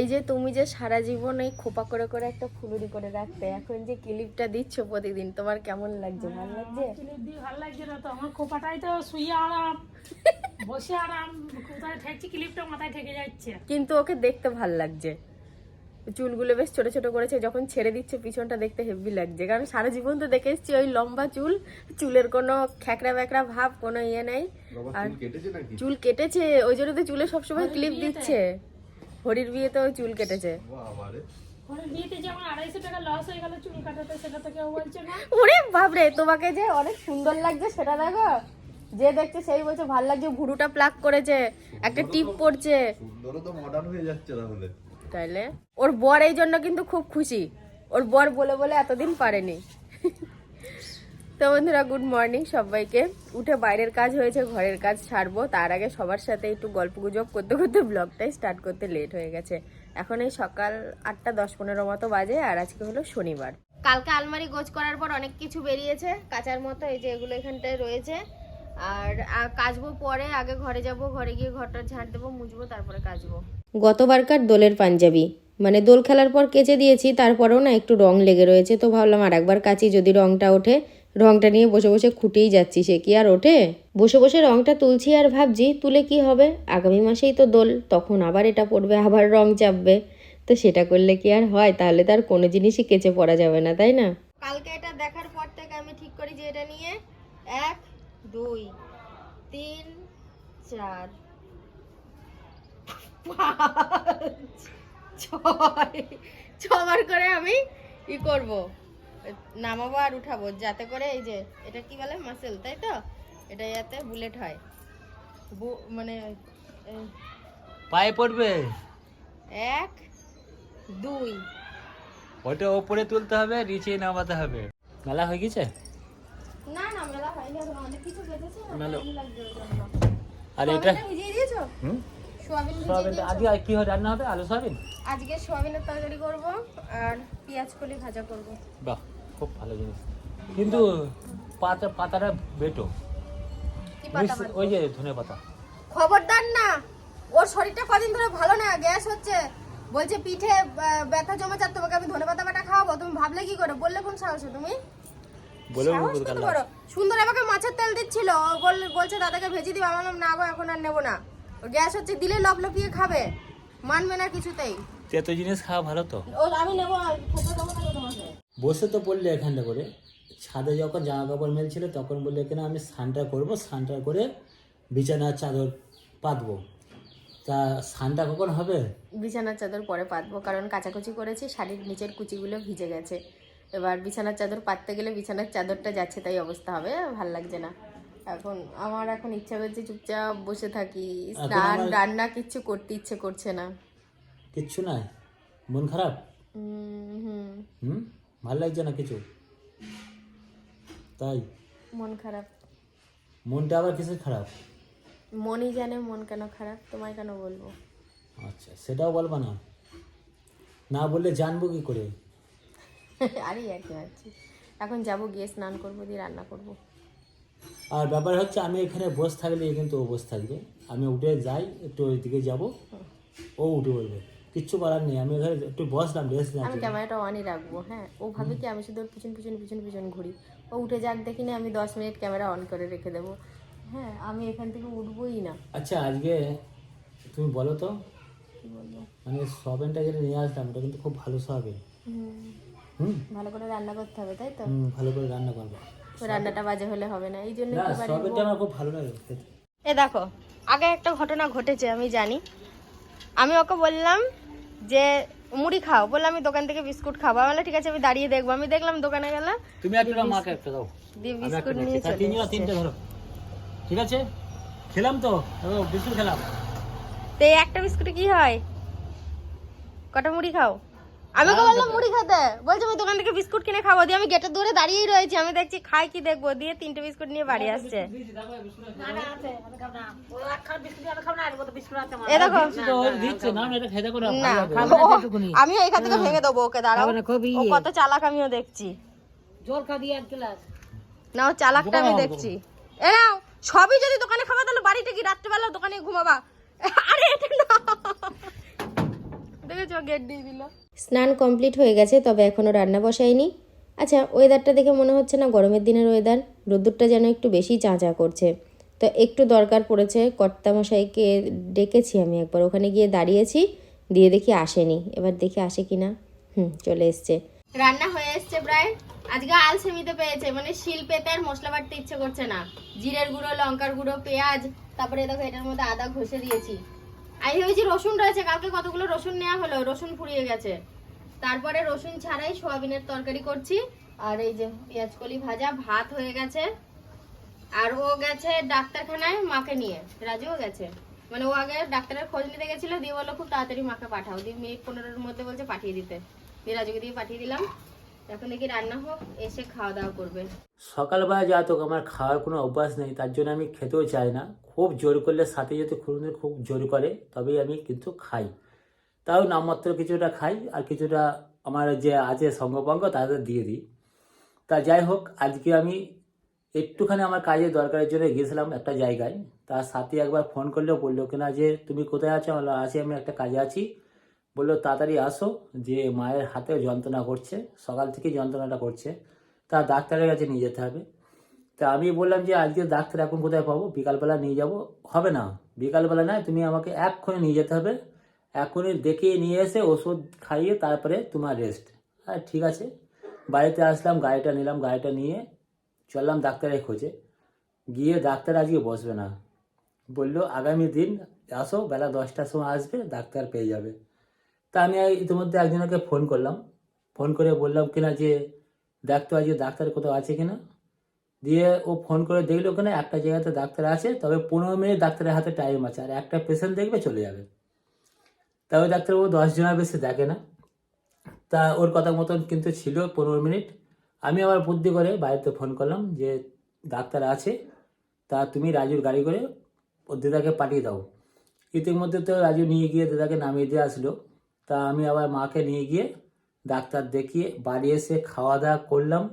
এই যে তুমি যে সারা জীবন এই খোপা করে করে একটা ফুলুরি করে রাখতে এখন যে ক্লিপটা দিচ্ছ প্রতিদিন তোমার কেমন লাগছে? ভালো লাগছে? ক্লিপ দিয়ে ভালো লাগছে না তো আমার খোপাটাই তো শুয়ে আরাম বসে আরাম কোথায় ঠেকছি ক্লিপটা মাথায় ঠেকে যাচ্ছে। কিন্তু ওকে দেখতে ভালো লাগছে। চুলগুলো বেশ ছোট ছোট করেছে যখন ছেড়ে দিচ্ছে পিছনটা দেখতে হেভি লাগছে। কারণ সারা জীবন তো দেখে এসছি ওই লম্বা চুল চুলের কোনো খ্যাকড়া ব্যাকড়া ভাব কোনো ইয়ে নেই। আর চুল কেটেছে ওই জন্য তো চুলে সবসময় ক্লিপ দিচ্ছে। হরির বিয়েতেও চুল কেটেছে। বিয়েতে যে আমার আড়াইশো টাকা লস হয়ে গেল চুল না। ওরে বাপরে তোমাকে যে অনেক সুন্দর লাগছে সেটা দেখো। যে দেখছে সেই বলছে ভালো লাগছে ভুরুটা প্লাক করেছে একটা টিপ পড়ছে। সুন্দরও তো মডার্ন হয়ে যাচ্ছে তাহলে। তাইলে? ওর বর এই জন্য কিন্তু খুব খুশি। ওর বর বলে বলে এতদিন পারেনি। তো বন্ধুরা গুড মর্নিং সবাইকে। উঠে বাইরের কাজ হয়েছে, ঘরের কাজ ছাড়বো। তার আগে সবার সাথে একটু গল্প গুজব করতে করতে ব্লগটাই স্টার্ট করতে লেট হয়ে গেছে। এখন এই সকাল আটটা দশ পনেরো মতো বাজে আর আজকে হলো শনিবার। কালকে আলমারি গোজ করার পর অনেক কিছু বেরিয়েছে, কাচার মতো এই যে এগুলো এখানটায় রয়েছে। আর কাচবো পরে, আগে ঘরে যাব, ঘরে গিয়ে ঘরটা ঝাঁট দেবো, মুছবো, তারপরে কাচবো। গতবারকার দোলের পাঞ্জাবি। মানে দোল খেলার পর কেচে দিয়েছি, তারপরেও না একটু রং লেগে রয়েছে, তো ভাবলাম আর একবার কাচি, যদি রংটা ওঠে রংটা নিয়ে বসে বসে খুঁটেই যাচ্ছি, সে কি আর ওঠে? বসে বসে রংটা তুলছি আর ভাবছি, তুলে কি হবে? আগামী মাসেই তো দোল, তখন আবার এটা পড়বে, আবার রং চাপবে। তো সেটা করলে কি আর হয়? তাহলে তার কোনো জিনিসই কেচে পড়া যাবে না, তাই না? কালকে এটা দেখার পর থেকে আমি ঠিক করি যে এটা নিয়ে এক, দুই, তিন, চার ছয়, ছবার করে আমি ই করব। নামাবো আর উঠাবো যাতে করে এই যে এটা কি বলে? মাসেল তাই তো? এটা যাতে বুলেট হয়। মানে পায়ে পড়বে? এক দুই। ওটা ওপরে তুলতে হবে নিচে নামাতে হবে। মেলা হয়ে গেছে? না না মেলা হয়নি অনেক কিছু বেঁচেছে আর এটা? ভিজিয়ে দিয়েছ? হুম? সোয়াবিন আজকে কি হয় রান্না হবে? আলু সয়াবিন? আজকে সোয়াবিনের তরকারি করব আর পেঁয়াজ কলি ভাজা করব। বাহ। খুব ভালো জিনিস। কিন্তু পাতা পাতাটা বেটো। বাটবো? ওই যে ধনে পাতা। খবরদার না। ওর শরীরটা কদিন ধরে ভালো না গ্যাস হচ্ছে। বলছে পিঠে ব্যথা জমেছে আর তোমাকে আমি ধনে পাতা বাটা খাওয়াবো। তুমি ভাবলে কি করে? বললে কোন সাহসে তুমি? বলে? সুন্দর আমাকে মাছের তেল দিচ্ছিল। বলছে দাদাকে ভেজে দিবা। আমি বললাম না গো এখন আর নেব না। গ্যাস হচ্ছে দিলে লপলপিয়ে খাবে। মানবে না কিছুতেই। এত জিনিস খাওয়া ভালো তো? ও আমি নেব বসে তো পড়লে এখানটা করে। ছাদে যখন জামা কাপড় মেলছিল তখন বললে এখানে আমি স্নানটা করব? স্নানটা করে বিছানার চাদর পাতবো। তা স্নানটা কখন হবে? বিছানার চাদর পরে পাতবো কারণ কাচাকুচি করেছি শাড়ির নিচের কুচিগুলো ভিজে গেছে। এবার বিছানার চাদর পাততে গেলে বিছানার চাদরটা যাচ্ছে তাই অবস্থা হবে ভালো লাগছে না। এখন আমার এখন ইচ্ছা করছে চুপচাপ বসে থাকি। স্নান রান্না কিচ্ছু করতে ইচ্ছে করছে না। কিচ্ছু নাই? মন খারাপ? হুম। হুম? ভালো লাগছে না কিছু? তাই? মন খারাপ। মনটা আবার কিসের খারাপ? মনই জানে মন কেন খারাপ? তোমায় কেন বলব? আচ্ছা সেটাও বলবা না। না বললে জানব কি করে? আরে কি ভাবছি। এখন যাব গিয়ে স্নান করব দিয়ে রান্না করব। আর ব্যাপার হচ্ছে আমি এখানে বসে থাকলে কিন্তু ও বসে থাকবে। আমি উঠে যাই একটু ওইদিকে যাব। ও উঠে পড়বে কিচ্ছু করার নেই। আমি এখানে একটু বসলাম রেস্ট আমি ক্যামেরাটা অনই রাখব হ্যাঁ। ও ভাবে কি আমি শুধু ওর পিছন পিছন পিছন পিছন ঘুরি। ও উঠে যাক দেখি না আমি দশ মিনিট ক্যামেরা অন করে রেখে দেবো। হ্যাঁ আমি এখান থেকে উঠবোই না। আচ্ছা আজকে তুমি বলো তো। কি বলব? মানে সয়াবিনটা যেটা নিয়ে আসলাম ওটা কিন্তু খুব ভালো সয়াবিন হুম, হুম? ভালো করে রান্না করতে হবে তাই তো? হুম ভালো করে রান্না করব। ওই রান্নাটা বাজে হলে হবে না এই জন্য আমার খুব ভালো লাগে এ দেখো আগে একটা ঘটনা ঘটেছে আমি জানি। আমি ওকে বললাম যে মুড়ি খাও বললাম আমি দোকান থেকে বিস্কুট খাব। আমি ঠিক আছে আমি দাঁড়িয়ে দেখব। আমি দেখলাম দোকানে গেলাম। তুমি একটা মাকে একটা দাও। দিয়ে বিস্কুট নিয়ে চলে তিনটা ধরো। ঠিক আছে? খেলাম তো। বিস্কুট খেলাম। তো একটা বিস্কুটে কি হয়? কটা মুড়ি খাও? আমি ওকে বললাম মুড়ি খেতে। বলছে আমি দোকান থেকে বিস্কুট কিনে খাব। দিয়ে আমি গেটের দূরে দাঁড়িয়েই রয়েছি। আমি দেখছি খাই কি দেখব? দিয়ে তিনটে বিস্কুট নিয়ে বাড়ি আসছে। আমিও এখান থেকে ভেঙে দেবো ওকে দাঁড়াও। কত চালাক আমিও দেখছি। না ও চালাকটা আমি দেখছি। এ নাও সবই যদি দোকানে খাবা তাহলে বাড়িতে কি রাত্রেবেলা দোকানে ঘুমাবা? আরে এটা না। দেখেছ গেট দিয়ে দিল। স্নান কমপ্লিট হয়ে গেছে, তবে এখনও রান্না বসাইনি আচ্ছা ওয়েদারটা দেখে মনে হচ্ছে না গরমের দিনের ওয়েদার রোদ্দুরটা যেন একটু বেশি চাঁচা করছে। তো একটু দরকার পড়েছে, কর্তামশাইকে ডেকেছি আমি একবার। ওখানে গিয়ে দাঁড়িয়েছি, দিয়ে দেখি আসেনি। এবার দেখি আসে কিনা। হুম, চলে এসছে। রান্না হয়ে এসছে প্রায়। আজকে আল সেমিতে পেয়েছে মানে শিল পেতে আর মশলা বাটতে ইচ্ছে করছে না। জিরের গুঁড়ো, লঙ্কার গুঁড়ো, পেঁয়াজ, তারপরে দেখো এটার মধ্যে আদা ঘষে দিয়েছি। আমি যে রসুন রয়েছে, কালকে কতগুলো রসুন নেওয়া হলো? রসুন ফুরিয়ে গেছে। তারপরে রসুন ছাড়াই সোয়াবিনের তরকারি করছি। আর এই যে পেঁয়াজ কলি ভাজা, ভাত হয়ে গেছে। আর ও গেছে ডাক্তারখানায় মাকে নিয়ে। রাজুও গেছে। মানে ও আগে ডাক্তারের খোঁজ নিতে গেছিল, দিয়ে বলল, খুব তাড়াতাড়ি মাকে পাঠাও। দিয়ে মিনিট পনেরোর মধ্যে বলছে, পাঠিয়ে দিতে। দিয়ে রাজুকে দিয়ে পাঠিয়ে দিলাম। এখন দেখি রান্না হোক, এসে খাওয়া দাওয়া করবে। সকালবেলা যা তো আমার খাওয়ার কোনো অভ্যাস নেই, তার জন্য আমি খেতেও চাই না। খুব জোর করলে সাথে যদি খুঁড়ে খুব জোর করে, তবেই আমি কিন্তু খাই। তাও নামমাত্র কিছুটা খাই, আর কিছুটা আমার যে আছে সঙ্গপঙ্গ তাদের দিয়ে দিই। তা যাই হোক, আজকে আমি একটুখানি আমার কাজের দরকারের জন্য গিয়েছিলাম একটা জায়গায়। তার সাথে একবার ফোন করলেও বলল কিনা যে, তুমি কোথায় আছো? আছি, আমি একটা কাজে আছি। বলল, তাড়াতাড়ি আসো। যে মায়ের হাতে যন্ত্রণা করছে, সকাল থেকে যন্ত্রণাটা করছে। তা ডাক্তারের কাছে নিয়ে যেতে হবে। তা আমি বললাম যে, আজকে ডাক্তার এখন কোথায় পাবো? বিকালবেলা নিয়ে যাব? হবে না। বিকালবেলা নয়, তুমি আমাকে এক্ষুনি নিয়ে যেতে হবে। এখনই দেখিয়ে নিয়ে এসে ওষুধ খাইয়ে তারপরে তোমার রেস্ট হ্যাঁ ঠিক আছে। বাড়িতে আসলাম, গাড়িটা নিলাম, গাড়িটা নিয়ে চললাম ডাক্তারের খোঁজে। গিয়ে ডাক্তার আজকে বসবে না। বলল, আগামী দিন আসো, বেলা দশটার সময় আসবে, ডাক্তার পেয়ে যাবে। তা আমি ইতিমধ্যে একজনকে ফোন করলাম। ফোন করে বললাম, কিনা যে দেখতো আজকে ডাক্তার কোথাও আছে কিনা? দিয়ে ও ফোন করে দেখল ওখানে একটা জায়গাতে ডাক্তার আছে, তবে পনেরো মিনিট ডাক্তারের হাতে টাইম আছে, আর একটা পেশেন্ট দেখবে চলে যাবে। তা ওই ডাক্তারবাবু দশ জনের বেশি দেখে না। তা ওর কথা মতন কিন্তু ছিল পনেরো মিনিট। আমি আবার বুদ্ধি করে বাড়িতে ফোন করলাম যে, ডাক্তার আছে, তা তুমি রাজুর গাড়ি করে ওর দিদাকে পাঠিয়ে দাও। ইতিমধ্যে তো রাজু নিয়ে গিয়ে দিদাকে নামিয়ে দিয়ে আসলো। তা আমি আবার মাকে নিয়ে গিয়ে ডাক্তার দেখিয়ে বাড়ি এসে খাওয়া দাওয়া করলাম।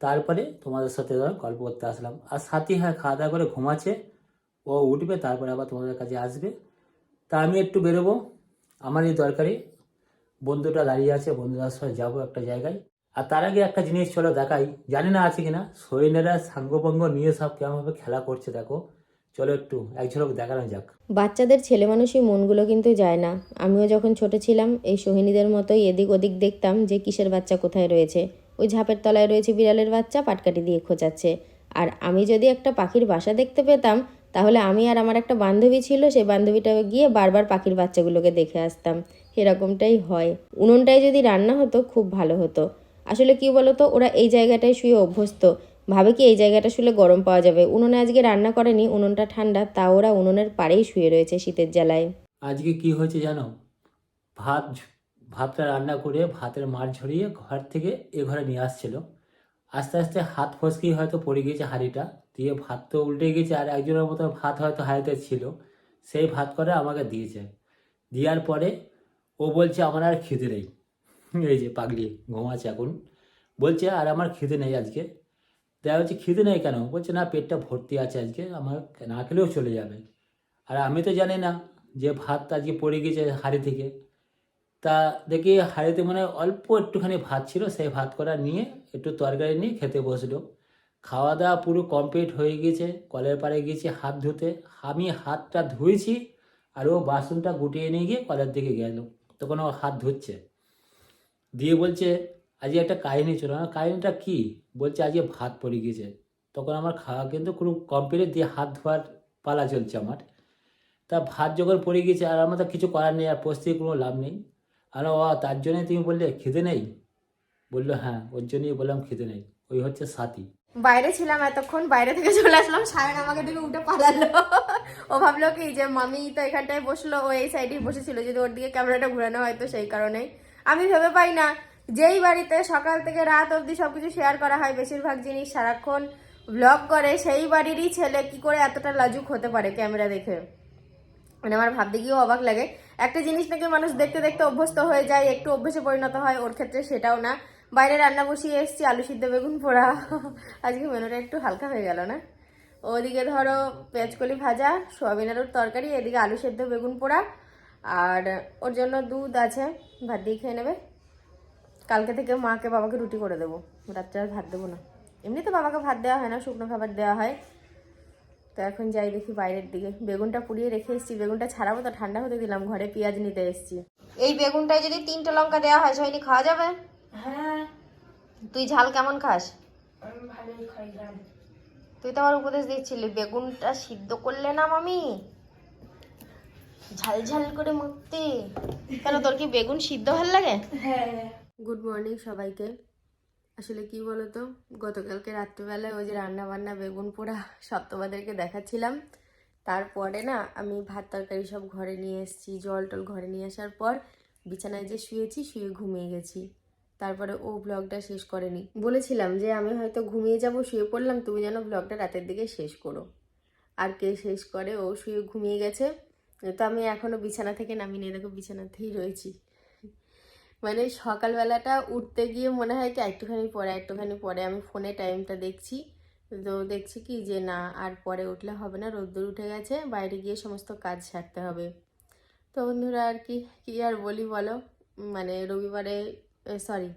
তারপরে তোমাদের সাথে ধরো গল্প করতে আসলাম। আর সাথী হ্যাঁ খাওয়া দাওয়া করে ঘুমাচ্ছে। ও উঠবে, তারপরে আবার তোমাদের কাছে আসবে। তা আমি একটু বেরোবো। আমারই দরকারি। বন্ধুটা দাঁড়িয়ে আছে বন্ধুটার সাথে যাব একটা জায়গায়। আর তার আগে একটা জিনিস চলো দেখাই। জানি না আছে কিনা। সৈন্যরা সাঙ্গপঙ্গ নিয়ে সব কেমনভাবে খেলা করছে, দেখো। চলো একটু, এক ঝলক দেখানো যাক। বাচ্চাদের ছেলে মানুষই মনগুলো কিন্তু যায় না। আমিও যখন ছোট ছিলাম, এই সোহিনীদের মতোই এদিক ওদিক দেখতাম যে কিসের বাচ্চা কোথায় রয়েছে। ওই ঝাপের তলায় রয়েছে বিড়ালের বাচ্চা পাটকাটি দিয়ে খোঁচাচ্ছে। আর আমি যদি একটা পাখির বাসা দেখতে পেতাম, তাহলে আমি আর আমার একটা বান্ধবী ছিল সেই বান্ধবীটা গিয়ে বারবার পাখির বাচ্চাগুলোকে দেখে আসতাম। এরকমটাই হয়। উনুনটায় যদি রান্না হতো, খুব ভালো হতো। আসলে কি বলতো, ওরা এই জায়গাটায় শুয়ে অভ্যস্ত। ভাবে কি এই জায়গাটা শুলে গরম পাওয়া যাবে? উনুনে আজকে রান্না করেনি, উনুনটা ঠান্ডা, তা ওরা উনুনের পাড়েই শুয়ে রয়েছে শীতের জ্বালায়। আজকে কি হয়েছে জানো? ভাত ভাতটা রান্না করে ভাতের মার ঝরিয়ে ঘর থেকে এ ঘরে নিয়ে আসছিল। আস্তে আস্তে হাত ফসকেই হয়তো পড়ে গিয়েছে হাঁড়িটা, দিয়ে ভাত তো উল্টে গেছে আর একজনের মতো ভাত হয়তো হাঁড়িতে ছিল। সেই ভাত করে আমাকে দিয়েছে। দেওয়ার পরে ও বলছে, আমার আর খিদে নেই। এই যে পাগলি, ঘুমাচ্ছে এখন। বলছে, আর আমার খিদে নেই আজকে। দেখা হচ্ছে খিদে নেই কেন? বলছে, না, পেটটা ভর্তি আছে আজকে, আমার না খেলেও চলে যাবে। আর আমি তো জানি না যে ভাত আজকে পড়ে গেছে হাঁড়ি থেকে। তা দেখি হাঁড়িতে মানে অল্প একটুখানি ভাত ছিল, সেই ভাত করা নিয়ে একটু তরকারি নিয়ে খেতে বসল। খাওয়া দাওয়া পুরো কমপ্লিট হয়ে গেছে, কলের পাড়ে গিয়েছি হাত ধুতে। আমি হাতটা ধুয়েছি আর ও বাসনটা গুটিয়ে নিয়ে গিয়ে কলের দিকে গেল। তখন ও হাত ধুচ্ছে। দিয়ে বলছে আজকে একটা কাহিনী ছিল না কাহিনীটা কী? বলছে আজকে ভাত পড়ে গিয়েছে। তখন আমার খাওয়া কিন্তু কোনো কমপ্লিট দিয়ে হাত ধোয়ার পালা চলছে আমার। তা ভাত যখন পড়ে গিয়েছে, আর আমার তো কিছু করার নেই, আর পোস্তে কোনো লাভ নেই। আর ও তার জন্যই তুমি বললে, খিদে নেই? বলল হ্যাঁ ওর জন্যই বললাম খিদে নেই। ওই হচ্ছে সাথী। বাইরে ছিলাম এতক্ষণ, বাইরে থেকে চলে আসলাম। সায়ন আমাকে দেখে উঠে পালালো। ও ভাবলো কি যে, মামি তো এখানটায় বসল, ও এই সাইডেই বসেছিল। যদি ওর দিকে ক্যামেরাটা ঘুরানো হয় তো সেই কারণেই। আমি ভেবে পাই না। যেই বাড়িতে সকাল থেকে রাত অবধি সবকিছু শেয়ার করা হয়, বেশিরভাগ জিনিস সারাক্ষণ ব্লগ করে, সেই বাড়িরই ছেলে কি করে এতটা লাজুক হতে পারে ক্যামেরা দেখে? মানে আমার ভাবতে গিয়েও অবাক লাগে। একটা জিনিস নাকি মানুষ দেখতে দেখতে অভ্যস্ত হয়ে যায়, একটু অভ্যেসে পরিণত হয়, ওর ক্ষেত্রে সেটাও না। বাইরে রান্না বসিয়ে এসেছি, আলু সিদ্ধ, বেগুন পোড়া। আজকে মেনুটা একটু হালকা হয়ে গেল না? ওদিকে ধরো পেঁয়াজকলি ভাজা, সোয়াবিন আলুর তরকারি, এদিকে আলু সেদ্ধ, বেগুন পোড়া। আর ওর জন্য দুধ আছে, ভাত দিয়ে খেয়ে নেবে। কালকে থেকে মাকে বাবাকে রুটি করে দেবো। রাত্রে আর ভাত দেবো না। এমনিতে বাবাকে ভাত দেওয়া হয় না শুকনো খাবার দেওয়া হয়। তো এখন যাই দেখি বাইরের দিকে। বেগুনটা পুড়িয়ে রেখে এসেছি। বেগুনটা ছাড়াবো তো ঠান্ডা হতে দিলাম। ঘরে পেঁয়াজ নিতে এসেছি। এই বেগুনটায় যদি তিনটে লঙ্কা দেওয়া হয় সৈনি খাওয়া যাবে? হ্যাঁ। তুই ঝাল কেমন খাস? তুই তো আমার উপদেশ দিচ্ছিলি বেগুনটা সিদ্ধ করলে না মামি? ঝাল ঝাল করে মাখতে। কেন তোর কি বেগুন সিদ্ধ ভালো লাগে? হ্যাঁ। গুড মর্নিং সবাইকে। আসলে কি বলতো? গতকালকে রাত্রিবেলায় ওই যে রান্না বান্না বেগুন পোড়া সব তোমাদেরকে দেখাচ্ছিলাম। তারপরে না আমি ভাত তরকারি সব ঘরে নিয়ে এসেছি, জল টল ঘরে নিয়ে আসার পর বিছানায় যে শুয়েছি, শুয়ে ঘুমিয়ে গেছি। তারপরে ও ব্লগটা শেষ করেনি। বলেছিলাম যে আমি হয়তো ঘুমিয়ে যাব, শুয়ে পড়লাম, তুমি যেন ব্লগটা রাতের দিকে শেষ করো। আর কে শেষ করে ও শুয়ে ঘুমিয়ে গেছে, তো আমি এখনও বিছানা থেকে নামিয়ে দেখো বিছানাতেই রয়েছি। মানে সকালবেলাটা উঠতে গিয়ে মনে হয় কি একটুখানি পরে একটুখানি পরে আমি ফোনে টাইমটা দেখছি। তো দেখছি কি যে না, আর পরে উঠলে হবে না, রোদ্দুর উঠে গেছে, বাইরে গিয়ে সমস্ত কাজ সারতে হবে। তো বন্ধুরা আর কি কি আর বলি বলো? মানে রবিবারে সরি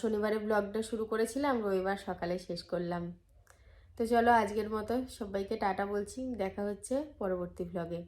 শনিবারে ব্লগটা শুরু করেছিলাম, রবিবার সকালে শেষ করলাম। তো চলো আজকের মতো সবাইকে টাটা বলছি, দেখা হচ্ছে পরবর্তী ব্লগে